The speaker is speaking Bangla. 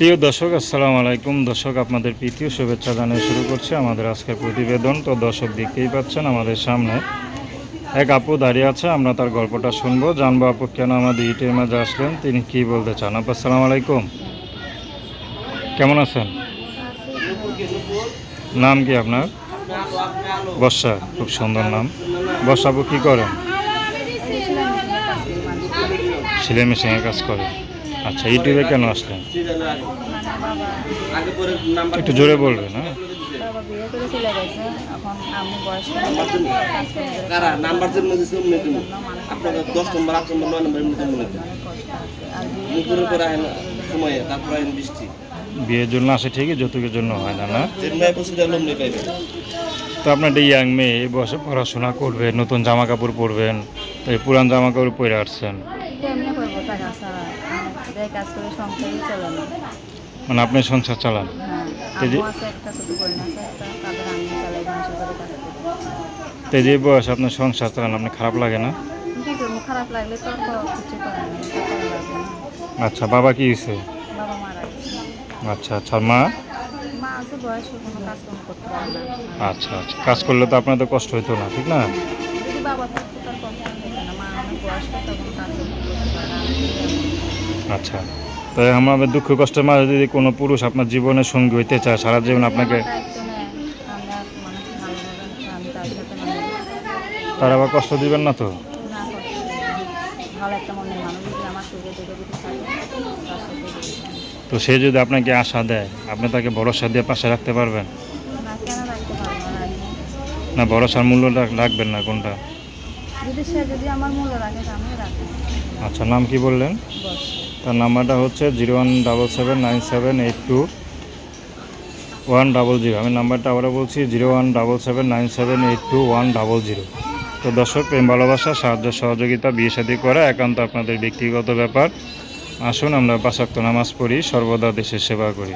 প্রিয় দর্শক, আসসালামু আলাইকুম। দর্শক, আপনাদের প্রীতীয় শুভেচ্ছা জানিয়ে শুরু করছি আমাদের আজকের প্রতিবেদন। তো দর্শক, দেখতেই পাচ্ছেন আমাদের সামনে এক আপু দাঁড়িয়ে আছে। আমরা তার গল্পটা শুনব। জানব আপু, কেন আমাদের ইটের মাঝে আসলেন? তিনি কি বলতে চান? আপু, আসসালামু আলাইকুম। কেমন আছেন? নাম কি আপনার? বর্ষা, খুব সুন্দর নাম। বর্ষা আপু, কী করেন? সেলাই মেশিনের কাজ করে। আচ্ছা ইউটিউবে কেন আসলেন? একটু জোরে বলবেন হ্যাঁ? বিয়ের জন্য আসে ঠিকই যৌতুকের জন্য হয় না না? তো আপনার ইয়াং মেয়ে এই বয়সে পড়াশোনা করবে নতুন জামা কাপড় পরবেন তো এই পুরান জামা কাপড় পরে আসছেন কেমনে করব টাকা ছাড়া যে কাজ করে সংসারই চলে না মানে আপনি সংসার চালান? হ্যাঁ তো যে বয়সে আপনার সংসার চালান আপনি খারাপ লাগে না? খারাপ লাগলে তো কিছু করার নেই আচ্ছা বাবা কি হয়েছে? বাবা মারা আচ্ছা আচ্ছা মা? আচ্ছা আচ্ছা কাজ করলে তো আপনার তো কষ্ট হতো না ঠিক না? বাবা আচ্ছা। তাই আমাদের দুঃখ কষ্টের মাঝে যদি কোনো পুরুষ আপনার জীবনের সঙ্গী হইতে চায় সারা জীবন আপনাকে তার আবার কষ্ট দিবেন না তো। তো সে যদি আপনাকে আশা দেয় আপনি তাকে ভরসা দিয়ে পাশে রাখতে পারবেন? না ভরসার মূল্য রাখবেন না কোনটা? আচ্ছা নাম কি বললেন? তার নাম্বারটা হচ্ছে zero one double seven nine seven eight two one double zero. আমি নাম্বারটা আবারও বলছি, zero one double seven nine seven eight two one double zero. তো দর্শক, প্রেম, ভালোবাসা, সাহায্য, সহযোগিতা, বিয়ে সাথে করা একান্ত আপনাদের ব্যক্তিগত ব্যাপার। আসুন আমরা পাশাক্ত নামাজ পড়ি, সর্বদা দেশের সেবা করি।